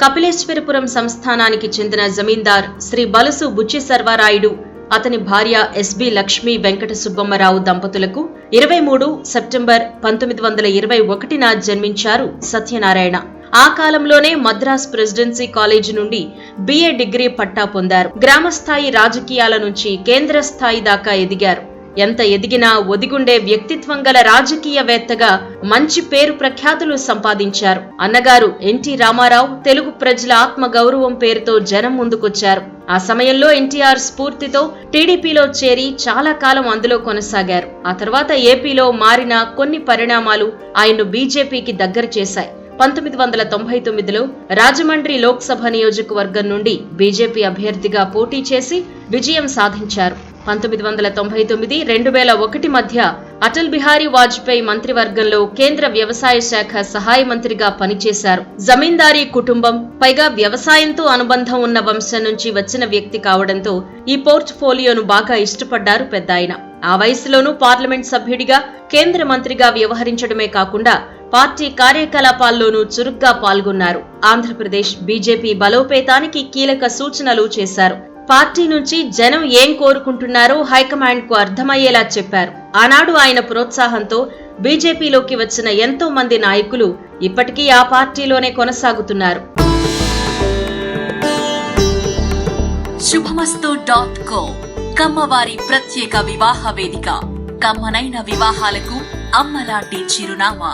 కపిలేశ్వరపురం సంస్థానానికి చెందిన జమీందార్ శ్రీ బలుసు బుచ్చి సర్వారాయుడు అతని భార్య ఎస్బి లక్ష్మీ వెంకట సుబ్బమ్మరావు దంపతులకు ఇరవై మూడు సెప్టెంబర్ పంతొమ్మిది వందల ఇరవై ఒకటిన జన్మించారు సత్యనారాయణ. ఆ కాలంలోనే మద్రాస్ ప్రెసిడెన్సీ కాలేజీ నుండి బిఏ డిగ్రీ పట్టా పొందారు. గ్రామస్థాయి రాజకీయాల నుంచి కేంద్ర స్థాయి దాకా ఎదిగారు. ఎంత ఎదిగినా ఒదిగుండే వ్యక్తిత్వం గల రాజకీయవేత్తగా మంచి పేరు ప్రఖ్యాతులు సంపాదించారు. అన్నగారు ఎన్టీ రామారావు తెలుగు ప్రజల ఆత్మ గౌరవం పేరుతో జనం ముందుకొచ్చారు. ఆ సమయంలో ఎన్టీఆర్ స్ఫూర్తితో టీడీపీలో చేరి చాలా కాలం అందులో కొనసాగారు. ఆ తర్వాత ఏపీలో మారిన కొన్ని పరిణామాలు ఆయన్ను బీజేపీకి దగ్గర చేశాయి. పంతొమ్మిది వందల తొంభై తొమ్మిదిలో రాజమండ్రి లోక్సభ నియోజకవర్గం నుండి బీజేపీ అభ్యర్థిగా పోటీ చేసి విజయం సాధించారు. పంతొమ్మిది వందల తొంభై తొమ్మిది రెండు వేల ఒకటి మధ్య అటల్ బిహారీ వాజ్పేయి మంత్రివర్గంలో కేంద్ర వ్యవసాయ శాఖ సహాయ మంత్రిగా పనిచేశారు. జమీందారీ కుటుంబం పైగా వ్యవసాయంతో అనుబంధం ఉన్న వంశం నుంచి వచ్చిన వ్యక్తి కావడంతో ఈ పోర్ట్ఫోలియోను బాగా ఇష్టపడ్డారు పెద్దాయన. ఆ వయసులోనూ పార్లమెంట్ సభ్యుడిగా కేంద్ర మంత్రిగా వ్యవహరించడమే కాకుండా పార్టీ కార్యకలాపాల్లోనూ చురుగ్గా పాల్గొన్నారు. ఆంధ్రప్రదేశ్ బీజేపీ బలోపేతానికి కీలక సూచనలు చేశారు. పార్టీ నుంచి జనం ఏం కోరుకుంటున్నారో హైకమాండ్కు అర్థమయ్యేలా చెప్పారు. ఆనాడు ఆయన ప్రోత్సాహంతో బీజేపీలోకి వచ్చిన ఎంతో మంది నాయకులు ఇప్పటికీ ఆ పార్టీలోనే కొనసాగుతున్నారు. శుభమస్తు డాట్ కో కమ్మవారి ప్రత్యేక వివాహ వేదిక. కమ్మనైన వివాహాలకు అమ్మలాంటి చిరునామా.